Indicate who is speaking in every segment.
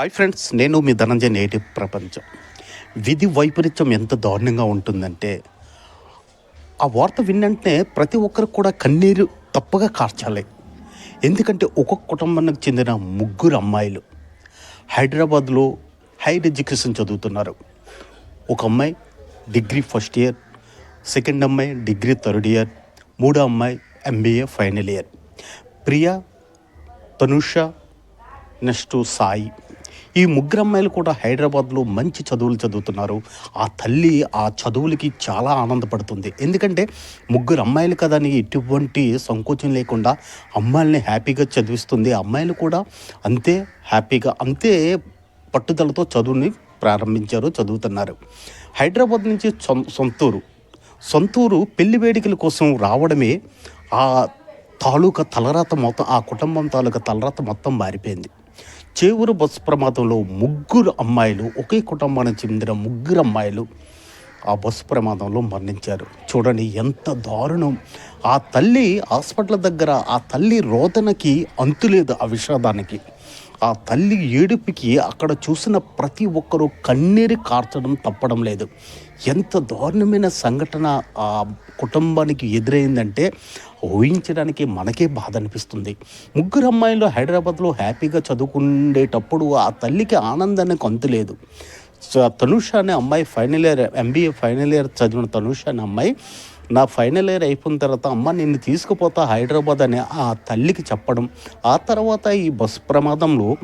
Speaker 1: Hi friends నేను మీ ధనంజయ నేటి ప్రపంచం. విధి వైపరీత్యం ఎంత దారుణంగా ఉంటుందంటే ఆ వార్త విన్నంటే ప్రతి ఒక్కరు కూడా కన్నీరు తప్పగా కార్చాలి. ఎందుకంటే ఒక్కొక్క కుటుంబానికి చెందిన ముగ్గురు అమ్మాయిలు హైదరాబాద్లో హైర్ ఎడ్యుకేషన్ చదువుతున్నారు. ఒక అమ్మాయి డిగ్రీ ఫస్ట్ ఇయర్ సెకండ్ అమ్మాయి డిగ్రీ థర్డ్ ఇయర్ మూడో అమ్మాయి MBA final year. Priya Tanusha next Sai. ఈ ముగ్గురు అమ్మాయిలు కూడా హైదరాబాద్లో మంచి చదువులు చదువుతున్నారు. ఆ తల్లి ఆ చదువులకి చాలా ఆనందపడుతుంది. ఎందుకంటే ముగ్గురు అమ్మాయిలు కదా అని ఎటువంటి సంకోచం లేకుండా అమ్మాయిల్ని హ్యాపీగా చదివిస్తుంది. అమ్మాయిలు కూడా అంతే హ్యాపీగా అంతే పట్టుదలతో చదువుని ప్రారంభించారు చదువుతున్నారు. హైదరాబాద్ నుంచి సొం- సొంతూరు. సొంతూరు పెళ్ళి వేడుకల కోసం రావడమే ఆ తాలూకా తలరాత మొత్తం ఆ కుటుంబం తాలూకా తలరాత మొత్తం మారిపోయింది. చేవూరు బస్సు ప్రమాదంలో ముగ్గురు అమ్మాయిలు ఒకే కుటుంబానికి చెందిన ముగ్గురు అమ్మాయిలు ఆ బస్సు ప్రమాదంలో మరణించారు. చూడండి ఎంత దారుణం. ఆ తల్లి హాస్పిటల్ దగ్గర ఆ తల్లి రోదనకి అంతులేదు ఆ విషాదానికి. ఆ తల్లి ఏడుపుకి అక్కడ చూసిన ప్రతి ఒక్కరూ కన్నీరు కార్చడం తప్పడం లేదు. ఎంత దారుణమైన సంఘటన ఆ కుటుంబానికి ఎదురైందంటే ఊహించడానికి మనకే బాధ అనిపిస్తుంది. ముగ్గురు అమ్మాయిలు హైదరాబాద్లో హ్యాపీగా చదువుకునేటప్పుడు ఆ తల్లికి ఆనందానికి అంతులేదు తనుష అనే అమ్మాయి final year MBA final year చదివిన తనుష అనే అమ్మాయి నా ఫైనల్ ఇయర్ అయిపోయిన తర్వాత అమ్మ నిన్ను తీసుకుపోతా హైదరాబాద్ అని ఆ తల్లికి చెప్పడం ఆ తర్వాత ఈ బస్సు ప్రమాదంలో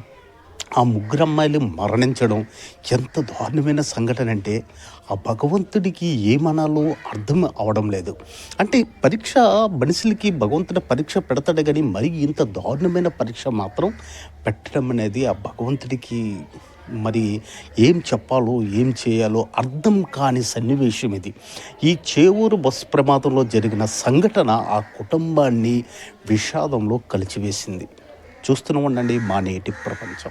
Speaker 1: ఆ ముగ్గురు అమ్మాయిలు మరణించడం ఎంత దారుణమైన సంఘటన అంటే ఆ భగవంతుడికి ఏమనాలో అర్థం అవడం లేదు. అంటే పరీక్ష మనుషులకి భగవంతుడి పరీక్ష పెడతాడు కానీ మరి ఇంత దారుణమైన పరీక్ష మాత్రం పెట్టడం అనేది ఆ భగవంతుడికి మరి ఏం చెప్పాలో ఏం చేయాలో అర్థం కాని సన్నివేశం ఇది. ఈ చేవూరు బస్సు ప్రమాదంలో జరిగిన సంఘటన ఆ కుటుంబాన్ని విషాదంలో కలిచివేసింది. చూస్తూనే ఉండండి మా నేటి ప్రపంచం.